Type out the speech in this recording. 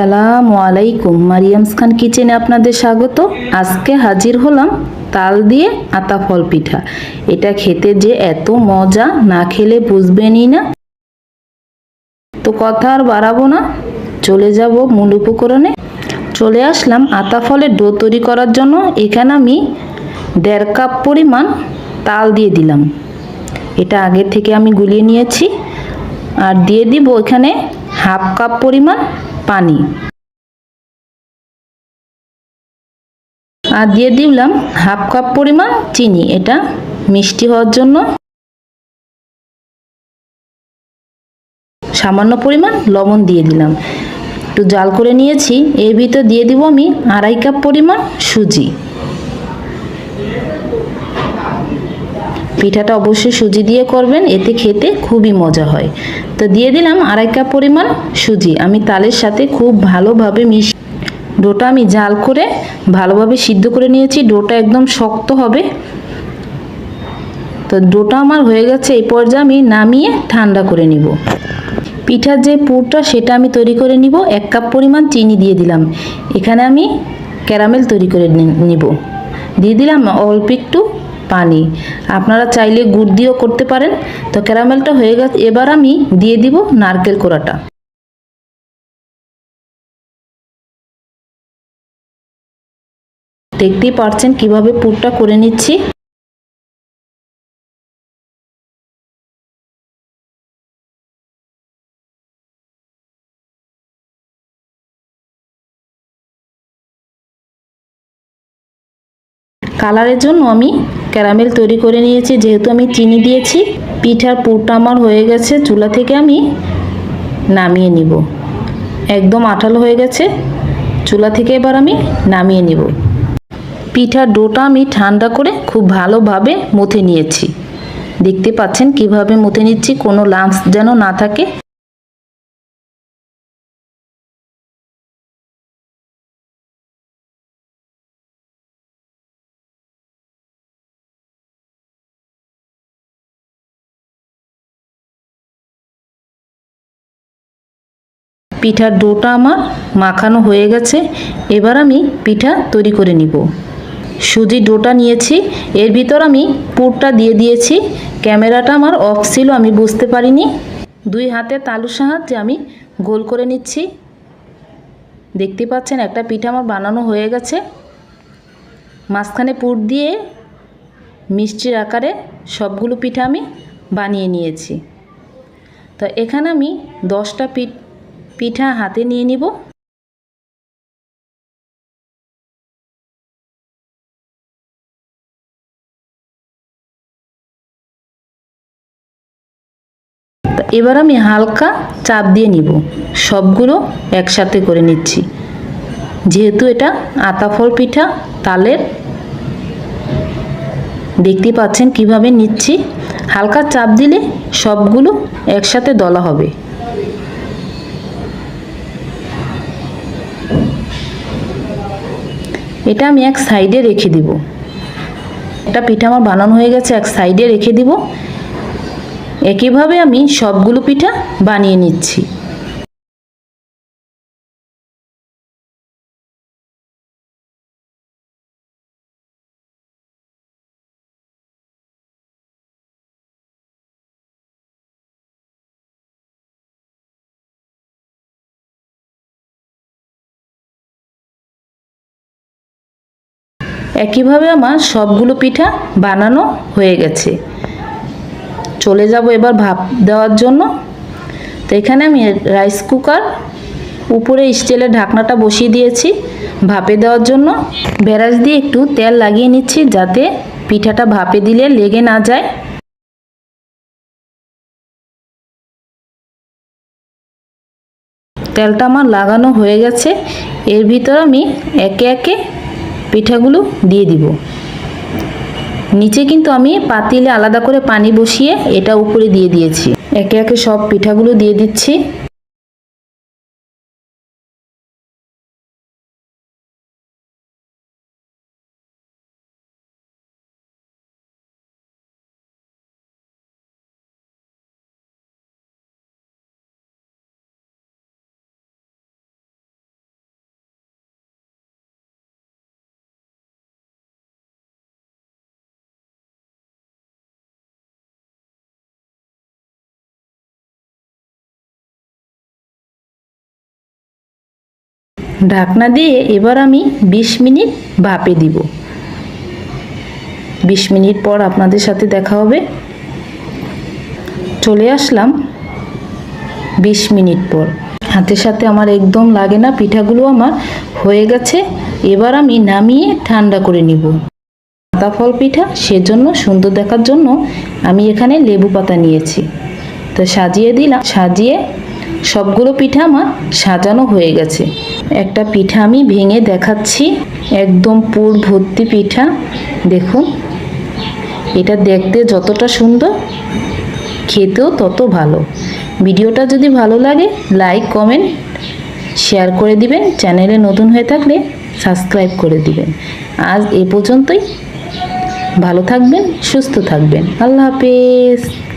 আসসালামু আলাইকুম। মারিয়ামস খান কিচেনে আপনাদের স্বাগত। আজকে হাজির হলাম তাল দিয়ে আতা ফল পিঠা। এটা খেতে যে এত মজা, না খেলে বুঝবেনই না। তো কথা আর বাড়াবো না, চলে যাব মূল উপকরণে। চলে আসলাম আতা ফলের ডো তৈরি করার জন্য। এখানে আমি দেড় কাপ পরিমাণ তাল দিয়ে দিলাম। এটা আগের থেকে আমি গুলিয়ে নিয়েছি। আর দিয়ে দিব এখানে হাফ কাপ পরিমাণ পানি। আর দিয়ে দিলাম হাফ কাপ পরিমাণ চিনি। এটা মিষ্টি হওয়ার জন্য। সামান্য পরিমাণ লবণ দিয়ে দিলাম। একটু জাল করে নিয়েছি। এর ভিতর দিয়ে দিব আমি আড়াই কাপ পরিমাণ সুজি। পিঠাটা অবশ্যই সুজি দিয়ে করবেন, এতে খেতে খুবই মজা হয়। তো দিয়ে দিলাম আড়াই কাপ পরিমাণ সুজি। আমি তালের সাথে খুব ভালোভাবে মিশ ডোটা আমি জাল করে ভালোভাবে সিদ্ধ করে নিয়েছি। ডোটা একদম শক্ত হবে। তো ডোটা আমার হয়ে গেছে, এই পর্যায়ে আমি নামিয়ে ঠান্ডা করে নিব। পিঠার যে পুরটা সেটা আমি তৈরি করে নিব। এক কাপ পরিমাণ চিনি দিয়ে দিলাম। এখানে আমি ক্যারামেল তৈরি করে নিব। দিয়ে দিলাম অল্প একটু পানি। আপনারা চাইলে গুড় দিয়েও করতে পারেন। তো ক্যারামেলটা হয়ে গেছে। এবার আমি দিয়ে দিব নারকেল কোড়াটা। দেখতেই পারছেন কীভাবে পুরটা করে নিচ্ছি। কালারের জন্য আমি ক্যারামেল তৈরি করে নিয়েছি। যেহেতু আমি চিনি দিয়েছি, পিঠার পুরটা আমার হয়ে গেছে, চুলা থেকে আমি নামিয়ে নিব। একদম আঠালো হয়ে গেছে, চুলা থেকে এবার আমি নামিয়ে নিব। পিঠার ডোটা আমি ঠান্ডা করে খুব ভালোভাবে মুথে নিয়েছি। দেখতে পাচ্ছেন কীভাবে মুথে নিচ্ছি, কোনো লাম্পস যেন না থাকে। পিঠার ডোটা আমার মাখানো হয়ে গেছে। এবার আমি পিঠা তৈরি করে নিব। সুজি ডোটা নিয়েছি। এর ভিতর আমি পুরটা দিয়ে দিয়েছি। ক্যামেরাটা আমার অফ ছিল, আমি বুঝতে পারিনি। দুই হাতে তালুর সাহায্যে আমি গোল করে নিচ্ছি। দেখতে পাচ্ছেন, একটা পিঠা আমার বানানো হয়ে গেছে। মাঝখানে পুর দিয়ে মিষ্টির আকারে সবগুলো পিঠা আমি বানিয়ে নিয়েছি। তো এখানে আমি দশটা পিঠ পিঠা হাতে নিয়ে নিব। এবার আমি হালকা চাপ দিয়ে নিব। সবগুলো একসাথে করে নিচ্ছি। যেহেতু এটা আতাফল পিঠা, তালের দেখতে পাচ্ছেন কীভাবে নিচ্ছি। হালকা চাপ দিলে সবগুলো একসাথে দলা হবে। এটা আমি এক সাইডে রেখে দিব। এটা পিঠা আমার বানানো হয়ে গেছে, এক সাইডে রেখে দিব। একইভাবে আমি সবগুলো পিঠা বানিয়ে নিচ্ছি। একইভাবে আমার সবগুলো পিঠা বানানো হয়ে গেছে। চলে যাব এবার ভাপ দেওয়ার জন্য। তো এখানে আমি রাইস কুকার উপরে স্টিলের ঢাকনাটা বসিয়ে দিয়েছি ভাপে দেওয়ার জন্য। ব্যারাজ দিয়ে একটু তেল লাগিয়ে নিচ্ছি যাতে পিঠাটা ভাপে দিলে লেগে না যায়। তেলটা আমার লাগানো হয়ে গেছে। এর ভিতর আমি একে একে পিঠাগুলো দিয়ে দিব। নিচে কিন্তু আমি পাতিলে আলাদা করে পানি বসিয়ে এটা উপরে দিয়ে দিয়েছি। একে একে সব পিঠাগুলো দিয়ে দিচ্ছি। ঢাকনা দিয়ে এবার আমি বিশ মিনিট ভাপে দিব। বিশ মিনিট পর আপনাদের সাথে দেখা হবে। চলে আসলাম বিশ মিনিট পর। হাতের সাথে আমার একদম লাগে না, পিঠাগুলো আমার হয়ে গেছে। এবার আমি নামিয়ে ঠান্ডা করে নিব। পাতা ফল পিঠা, সেজন্য সুন্দর দেখার জন্য আমি এখানে লেবু পাতা নিয়েছি। তো সাজিয়ে দিলাম, সাজিয়ে সবগুলো পিঠা আমার সাজানো হয়ে গেছে। একটা পিঠা আমি ভেঙে দেখাচ্ছি, একদম পুর ভর্তি পিঠা। দেখুন, এটা দেখতে যতটা সুন্দর, খেতেও তত ভালো। ভিডিওটা যদি ভালো লাগে, লাইক, কমেন্ট, শেয়ার করে দিবেন। চ্যানেলে নতুন হয়ে থাকলে সাবস্ক্রাইব করে দিবেন। আজ এ পর্যন্তই। ভালো থাকবেন, সুস্থ থাকবেন। আল্লাহ হাফেজ।